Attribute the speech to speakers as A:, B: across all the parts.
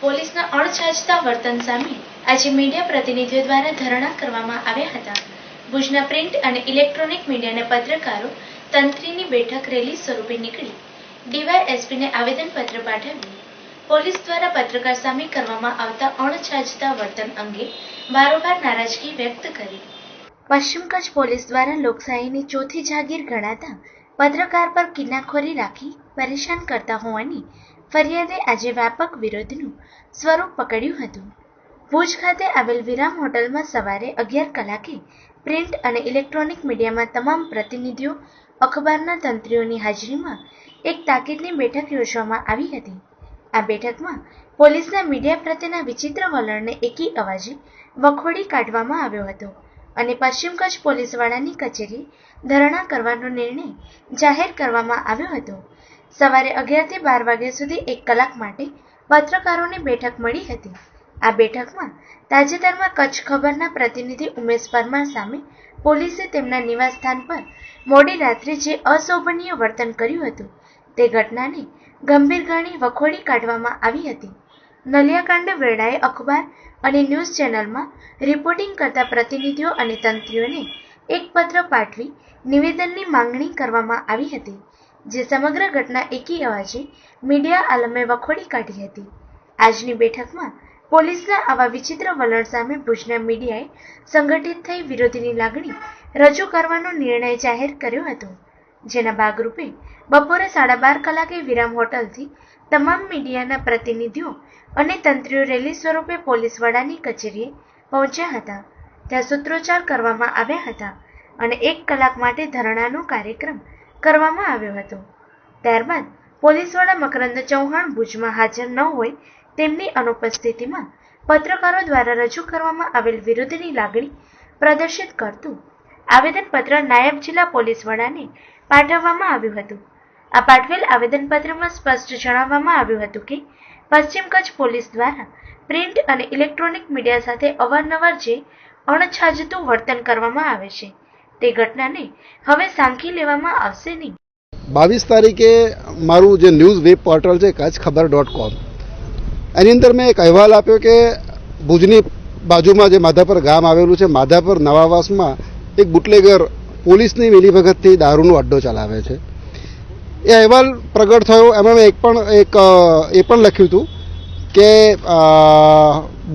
A: પોલીસના અણછાજતા વર્તન સામે આજે મીડિયા પ્રતિનિધિઓ દ્વારા ધરણા કરવામાં આવ્યા હતા. ભુજના પ્રિન્ટ અને ઇલેક્ટ્રોનિક મીડિયાના પત્રકારો તંત્રીની બેઠક રેલી સ્વરૂપે નીકળી. ડીવાયએસપીને આવેદનપત્ર પાઠવ્યું. પોલીસ દ્વારા પત્રકાર સામે કરવામાં આવતા અણછાજતા વર્તન અંગે વારંવાર નારાજગી વ્યક્ત કરી. પશ્ચિમ કચ્છ પોલીસ દ્વારા લોકશાહીની ચોથી જાગીર ગણાતા પત્રકાર પર કિન્નાખોરી રાખી પરેશાન કરતા હોવાની ફરિયાદે આજે વ્યાપક વિરોધનું સ્વરૂપ પકડ્યું હતું. ભુજ ખાતે આવેલ વિરામ હોટલમાં સવારે અગિયાર કલાકે પ્રિન્ટ અને ઇલેક્ટ્રોનિક મીડિયામાં તમામ પ્રતિનિધિઓ, અખબારના તંત્રીઓની હાજરીમાં એક તાકીદની બેઠક યોજવામાં આવી હતી. આ બેઠકમાં પોલીસના મીડિયા પ્રત્યેના વિચિત્ર વલણને એકી અવાજે વખોડી કાઢવામાં આવ્યો હતો અને પશ્ચિમ કચ્છ પોલીસ કચેરી ધરણા કરવાનો નિર્ણય જાહેર કરવામાં આવ્યો હતો. સવારે અગિયારથી બાર વાગ્યા સુધી એક કલાક માટે પત્રકારોની બેઠક મળી હતી. આ બેઠકમાં તાજેતરમાં કચ્છ ખબરના પ્રતિનિધિ ઉમેશ પરમાર સામે પોલીસે તેમના નિવાસસ્થાન પર મોડી રાત્રે જે અશોભનીય વર્તન કર્યું હતું, તે ઘટનાને ગંભીર ગણી વખોડી કાઢવામાં આવી હતી. નલિયાકાંડ વેળાએ અખબાર અને ન્યૂઝ ચેનલમાં રિપોર્ટિંગ કરતા પ્રતિનિધિઓ અને તંત્રીઓને એક પત્ર પાઠવી નિવેદનની માંગણી કરવામાં આવી હતી. જે સમગ્ર ઘટના એકી અવાજે મીડિયા આલમે વખોડી કાઢી હતી. આજની બેઠકમાં પોલીસના આવા વિચિત્ર વલણ સામે ભુજના મીડિયાએ સંગઠિત થઈ વિરોધીની લાગણી રજૂ કરવાનો નિર્ણય જાહેર કર્યો હતો, જેના ભાગરૂપે બપોરે સાડા બાર કલાકે વિરામ હોટલથી તમામ મીડિયાના પ્રતિનિધિઓ અને તંત્રીઓ રેલી સ્વરૂપે પોલીસ વડાની કચેરીએ પહોંચ્યા હતા. ત્યાં સૂત્રોચ્ચાર કરવામાં આવ્યા હતા અને એક કલાક માટે ધરણાનો કાર્યક્રમ કરવામાં આવ્યો હતો. ત્યારબાદ પોલીસ વડા મકરંદ ચૌહાણ ભુજમાં હાજર ન હોય તેમની અનુપસ્થિતિમાં પત્રકારો દ્વારા રજૂ કરવામાં આવેલ વિરુદ્ધની લાગણી પ્રદર્શિત કરતું આવેદનપત્ર નાયબ જિલ્લા પોલીસ વડાને પાઠવવામાં આવ્યું હતું. આ પાઠવેલ આવેદનપત્રમાં સ્પષ્ટ જણાવવામાં આવ્યું હતું કે, પશ્ચિમ કચ્છ પોલીસ દ્વારા પ્રિન્ટ અને ઇલેક્ટ્રોનિક મીડિયા સાથે અવારનવાર જે અણછાજતું વર્તન કરવામાં આવે છે તે ઘટનાને હવે સાંખી લેવામાં આવશે નહીં.
B: બાવીસ તારીખે મારું જે ન્યૂઝ વેબ પોર્ટલ છે કચ્છ ખબર ડોટ કોમ એની અંદર મેં એક અહેવાલ આપ્યો કે ભુજની બાજુમાં જે માધાપર ગામ આવેલું છે, માધાપર નવાવાસમાં એક બુટલેગર પોલીસની મિલીભગતથી દારૂનો અડ્ડો ચલાવે છે. એ અહેવાલ પ્રગટ થયો, એમાં મેં એક પણ, એક એ પણ લખ્યું હતું કે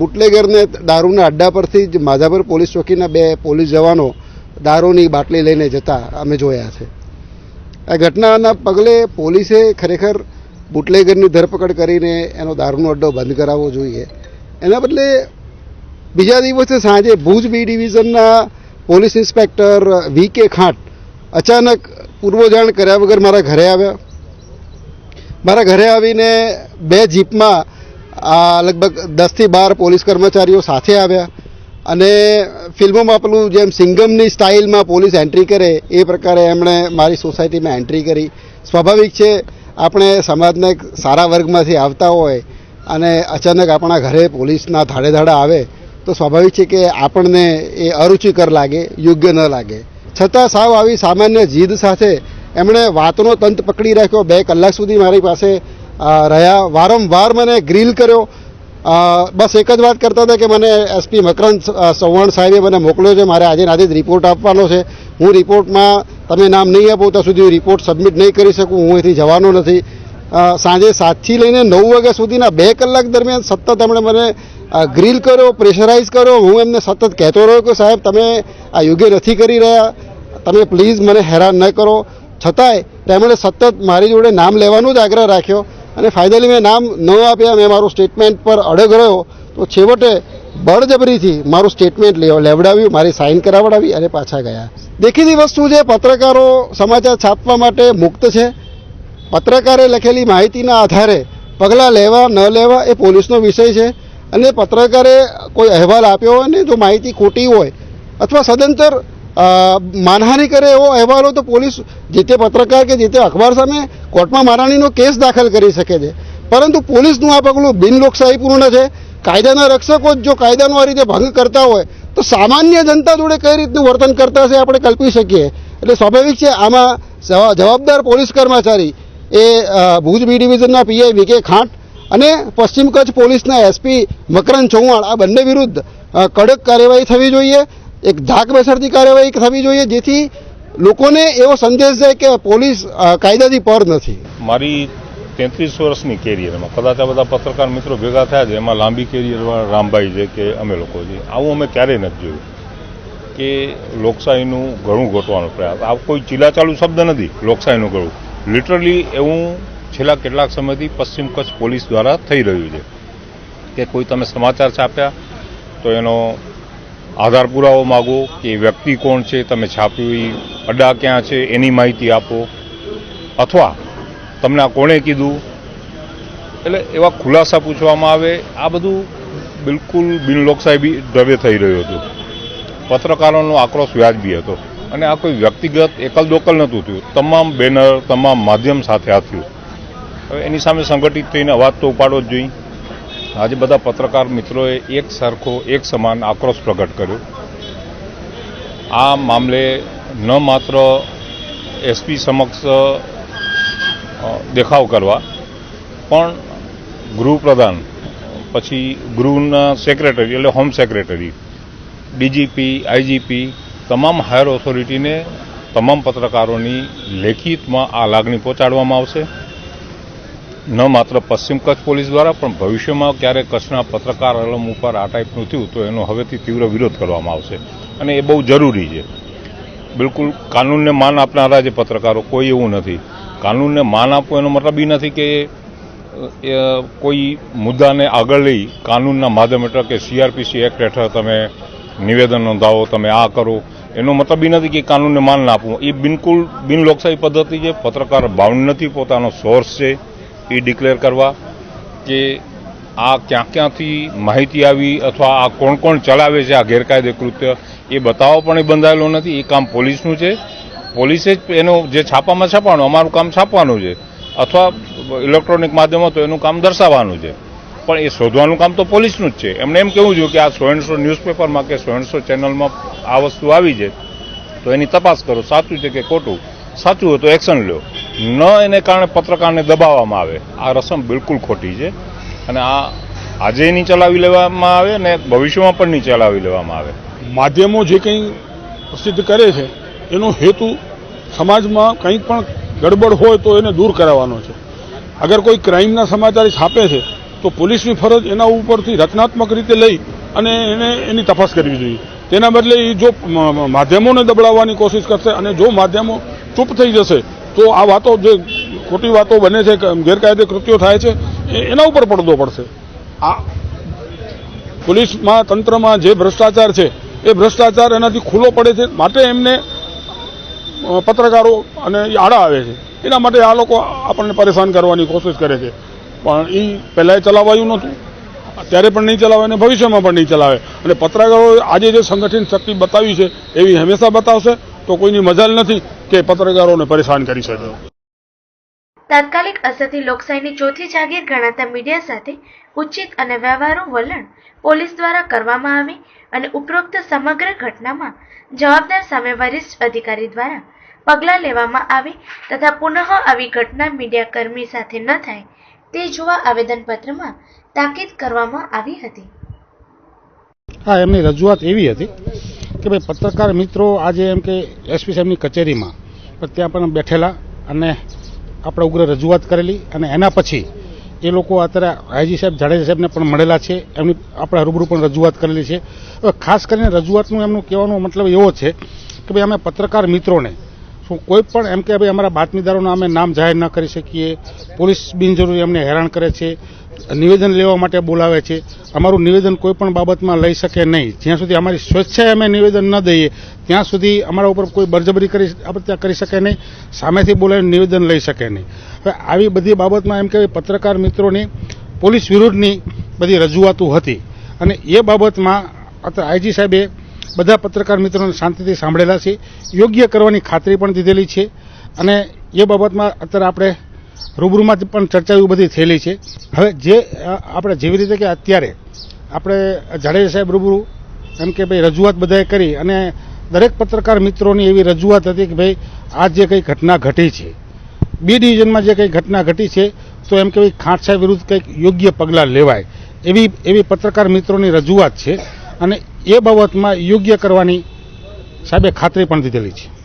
B: બુટલેગરને દારૂના અડ્ડા પરથી જ માધાપર પોલીસ ચોકીના બે પોલીસ જવાનો દારૂની બાટલી લઈને જતા અમે જોયા છે. આ ઘટનાના પગલે પોલીસે ખરેખર બુટલેગરની ધરપકડ કરીને એનો દારૂનો અડ્ડો બંધ કરાવવો જોઈએ. એના બદલે બીજા દિવસે સાંજે Bhuj B ડિવિઝનના police inspector V K Khant અચાનક પૂર્વજાણ કર્યા વગર મારા ઘરે આવ્યા. મારા ઘરે આવીને બે જીપમાં લગભગ દસથી બાર પોલીસ કર્મચારીઓ સાથે આવ્યા. અને ફિલ્મોમાં પેલું જેમ સિંગમની સ્ટાઇલમાં પોલીસ એન્ટ્રી કરે, એ પ્રકારે એમણે મારી સોસાયટીમાં એન્ટ્રી કરી. સ્વાભાવિક છે, આપણે સમાજના સારા વર્ગમાંથી આવતા હોય અને અચાનક આપણા ઘરે પોલીસના ધાડે ધાડા આવે, તો સ્વાભાવિક છે કે આપણને એ અરુચિકર લાગે, યોગ્ય ન લાગે. છતાં સાવ આવી સામાન્ય જીદ સાથે એમણે વાતનો તંત પકડી રાખ્યો. બે કલાક સુધી મારી પાસે રહ્યા. વારંવાર મને ગ્રીલ કર્યો. બસ એક જ વાત કરતા હતા કે મને એસપી મકરંદ સૌવર્ણ સાહેબે મને મોકલ્યો છે, મારે આજે આજે જ રિપોર્ટ આપવાનો છે. હું રિપોર્ટમાં તમે નામ નહીં આપો, ત્યાં સુધી રિપોર્ટ સબમિટ નહીં કરી શકું, હું અહીંથી જવાનો નથી. સાંજે સાતથી લઈને નવ વાગ્યા સુધીના બે કલાક દરમિયાન સતત એમણે મને ગ્રીલ કર્યો પ્રેશરાઇઝ કર્યો. હું એમને સતત કહેતો રહ્યો કે, સાહેબ, તમે આ યોગ્ય નથી કરી રહ્યા. તમે પ્લીઝ મને હેરાન ન કરો. છતાંય તેમણે સતત મારી જોડે નામ લેવાનો જ આગ્રહ રાખ્યો. અને ફાઇનલી મેં નામ ન આપ્યા, મેં મારું સ્ટેટમેન્ટ પર અડગ રહ્યો, તો છેવટે બળજબરીથી મારું સ્ટેટમેન્ટ લેવડાવ્યું, મારી સાઇન કરાવડાવી અને પાછા ગયા. દેખીતી વસ્તુ છે, પત્રકારો સમાચાર છાપવા માટે મુક્ત છે. પત્રકારે લખેલી માહિતીના આધારે પગલાં લેવા, ન લેવા એ પોલીસનો વિષય છે. અને પત્રકારે કોઈ અહેવાલ આપ્યો હોય ને જો માહિતી ખોટી હોય અથવા સદંતર માનહાનિ કરે એવો અહેવાલો તો પોલીસ જે તે પત્રકાર કે જે તે અખબાર સામે કોર્ટમાં મારહાણીનો કેસ દાખલ કરી શકે છે. પરંતુ પોલીસનું આ પગલું બિનલોકશાહીપૂર્ણ છે. કાયદાના રક્ષકો જ જો કાયદાનો આ રીતે ભંગ કરતા હોય, તો સામાન્ય જનતા જોડે કઈ રીતનું વર્તન કરતા હશે આપણે કલ્પી શકીએ. એટલે સ્વાભાવિક છે, આમાં જવાબદાર પોલીસ કર્મચારી એ ભુજ બી ડિવિઝનના પીઆઈ વી કે ખાંટ અને પશ્ચિમ કચ્છ પોલીસના એસપી મકરંદ ચૌહાણ આ બંને વિરુદ્ધ કડક કાર્યવાહી થવી જોઈએ. એક ધાક બેસાડતી કાર્યવાહી થવી જોઈએ જેથી લોકોને એવો સંદેશ જાય કે પોલીસ કાયદાથી પર નથી.
C: મારી તેત્રીસ વર્ષની કેરિયરમાં, કદાચ આ બધા પત્રકાર મિત્રો ભેગા થયા છે, એમાં લાંબી કેરિયરમાં રામભાઈ છે કે અમે લોકો છે, આવું અમે ક્યારેય નથી જોયું. કે લોકશાહીનું ઘણું ઘટવાનો પ્રયાસ, આ કોઈ ચીલાચાલુ શબ્દ નથી, લોકશાહીનું ઘણું લિટરલી એવું છેલ્લા કેટલાક સમયથી પશ્ચિમ કચ્છ પોલીસ દ્વારા થઈ રહ્યું છે. કે કોઈ તમે સમાચાર છાપ્યા, તો એનો આધાર પુરાવો માગો કે વ્યક્તિ કોણ છે, તમે છાપ્યું એ અડ્ડા ક્યાં છે, એની માહિતી આપો. અથવા તમને આ કોણે કીધું? એટલે એવા ખુલાસા પૂછવામાં આવે. આ બધું બિલકુલ બિનલોકશાહી દ્રવ્ય થઈ રહ્યું હતું. પત્રકારોનો આક્રોશ વ્યાજબી હતો. અને આ કોઈ વ્યક્તિગત એકલ દોકલ નહોતું થયું. તમામ બેનર, તમામ માધ્યમ સાથે આ થયું. હવે એની સામે સંગઠિત થઈને અવાજ તો ઉપાડવો જ જોઈએ. આજે બધા પત્રકાર મિત્રોએ એક સરખો, એક સમાન આક્રોશ પ્રગટ કર્યો. આ મામલે ન માત્ર એસપી સમક્ષ દેખાવ કરવા, પણ ગૃહપ્રધાન, પછી ગૃહના સેક્રેટરી, એટલે હોમ સેક્રેટરી, ડીજીપી, આઈજીપી, તમામ હાયર ઓથોરિટીને, તમામ પત્રકારોની લેખિતમાં આ લાગણી પહોંચાડવામાં આવશે. ન માત્ર પશ્ચિમ કચ્છ પોલીસ દ્વારા, પણ ભવિષ્યમાં ક્યારેક કચ્છના પત્રકાર અલમ ઉપર આ ટાઈપનું થયું તો એનો હવેથી તીવ્ર વિરોધ કરવામાં આવશે. અને એ બહુ જરૂરી છે. બિલકુલ કાનૂનને માન આપનારા જે પત્રકારો કોઈ એવું નથી. કાનૂનને માન આપવું એનો મતલબ એ નથી કે કોઈ મુદ્દાને આગળ લઈ કાનૂનના માધ્યમ હેઠળ કે સીઆરપીસી એક્ટ હેઠળ તમે નિવેદન નોંધાવો, તમે આ કરો. એનો મતલબ એ નથી કે કાનૂનને માન ના આપવું. એ બિલકુલ બિનલોકશાહી પદ્ધતિ છે. પત્રકાર બાઉન્ડ નથી, પોતાનો સોર્સ છે. એ ડિક્લેર કરવા કે આ ક્યાં ક્યાંથી માહિતી આવી અથવા આ કોણ કોણ ચલાવે છે, આ ગેરકાયદે કૃત્ય, એ બતાવવા પણ એ બંધાયેલો નથી. એ કામ પોલીસનું છે. પોલીસે જ એનો જે છાપામાં છાપવાનું, અમારું કામ છાપવાનું છે. અથવા ઇલેક્ટ્રોનિક માધ્યમો તો એનું કામ દર્શાવવાનું છે. પણ એ શોધવાનું કામ તો પોલીસનું જ છે. એમને એમ કેવું જોઈએ કે આ સોએનસો ન્યૂઝપેપરમાં કે સોએનસો ચેનલમાં આ વસ્તુ આવી છે. તો એની તપાસ કરો. સાચું છે કે ખોટું? સાચું હોય તો એક્શન લો. ન એને કારણે પત્રકારને દબાવવામાં આવે. આ રસમ બિલકુલ ખોટી છે અને આ આજે નહીં ચલાવી લેવામાં આવે અને ભવિષ્યમાં પણ નહીં ચલાવી લેવામાં આવે.
D: માધ્યમો જે કંઈ પ્રસિદ્ધ કરે છે, એનો હેતુ સમાજમાં કંઈ પણ ગડબડ હોય તો એને દૂર કરાવવાનો છે. અગર કોઈ ક્રાઇમના સમાચાર છાપે છે, તો પોલીસની ફરજ એના ઉપરથી રચનાત્મક રીતે લઈ અને એને એની તપાસ કરવી જોઈએ. તેના બદલે એ જો માધ્યમોને દબડાવવાની કોશિશ કરશે અને જો માધ્યમો ચૂપ થઈ જશે તો આ વાતો જે ખોટી વાતો બને છે ગેરકાયદે કૃત્યો થાય છે એના ઉપર પડદો પડશે. આ પોલીસમાં, તંત્રમાં જે ભ્રષ્ટાચાર છે, એ ભ્રષ્ટાચાર એનાથી ખુલ્લો પડે છે. માટે એમને પત્રકારો અને આડા આવે છે. એના માટે આ લોકો આપણને પરેશાન કરવાની કોશિશ કરે છે. પણ એ પહેલાંય ચલાવાયું નહોતું. અત્યારે પણ નહીં ચલાવે અને ભવિષ્યમાં પણ નહીં ચલાવે. અને પત્રકારો આજે જે સંગઠિત શક્તિ બતાવી છે, એવી હંમેશા બતાવશે. તો કોઈની મજાલ નથી કે પત્રકારોને પરેશાન કરી શકે.
A: તાત્કાલિક અસરથી લોકશાહીની ચોથી જાગીર ગણાતા મીડિયા સાથે ઉચિત અને વ્યવહારુ વલણ પોલીસ દ્વારા કરવામાં આવે અને ઉપરોક્ત સમગ્ર ઘટનામાં જવાબદાર સામે વરિષ્ઠ અધિકારી દ્વારા પગલાં લેવામાં આવે તથા પુનઃ આવી ઘટના મીડિયાકર્મી સાથે ન થાય તે જોવા આવેદનપત્રમાં તાકીદ કરવામાં આવી હતી.
E: હા એમની રજૂઆત એવી હતી કે ભાઈ પત્રકાર મિત્રો આજે એમ કે એસપી સાહેબની કચેરીમાં ત્યાં પણ બેઠેલા અને આપણે ઉગ્ર રજૂઆત કરેલી અને એના પછી એ લોકો અત્યારે આઈજી સાહેબ, જાડેજા સાહેબને પણ મળેલા છે. એમની આપણે રૂબરૂ પણ રજૂઆત કરેલી છે. હવે ખાસ કરીને રજૂઆતનું એમનું કહેવાનો મતલબ એવો છે કે ભાઈ અમે પત્રકાર મિત્રોને શું કોઈ પણ એમ કે ભાઈ અમારા બાતમીદારોના અમે નામ જાહેર ન કરી શકીએ, પોલીસ બિનજરૂરી અમને હેરાન કરે છે, નિવેદન લેવા માટે બોલાવે છે. અમારું નિવેદન કોઈ પણ બાબતમાં લઈ શકે નહીં. જ્યાં સુધી અમારી સ્વેચ્છાએ અમે નિવેદન ન દઈએ, ત્યાં સુધી અમારા ઉપર કોઈ બરજબરી કરી આપણે ત્યાં કરી શકે નહીં, સામેથી બોલાવીને નિવેદન લઈ શકે નહીં. હવે આવી બધી બાબતમાં એમ કે પત્રકાર મિત્રોની, પોલીસ વિરુદ્ધની બધી રજૂઆતો હતી. અને એ બાબતમાં આઈજી સાહેબે બધા પત્રકાર મિત્રોને શાંતિથી સાંભળેલા છે. યોગ્ય કરવાની ખાતરી પણ દીધેલી છે અને એ બાબતમાં અત્યારે આપણે રૂબરૂમાં પણ ચર્ચા એવું બધી થયેલી છે. હવે જે આપણે જેવી રીતે કે અત્યારે આપણે જાડેજા સાહેબ રૂબરૂ એમ કે ભાઈ રજૂઆત બધાએ કરી અને દરેક પત્રકાર મિત્રોની એવી રજૂઆત હતી કે ભાઈ આ જે કંઈ ઘટના ઘટી છે, બી ડિવિઝનમાં જે કંઈ ઘટના ઘટી છે, તો એમ કે ભાઈ ખાંટછા વિરુદ્ધ કંઈક યોગ્ય પગલાં લેવાય એવી એવી પત્રકાર મિત્રોની રજૂઆત છે. અને એ બાબતમાં યોગ્ય કરવાની સાહેબે ખાતરી પણ દીધેલી છે.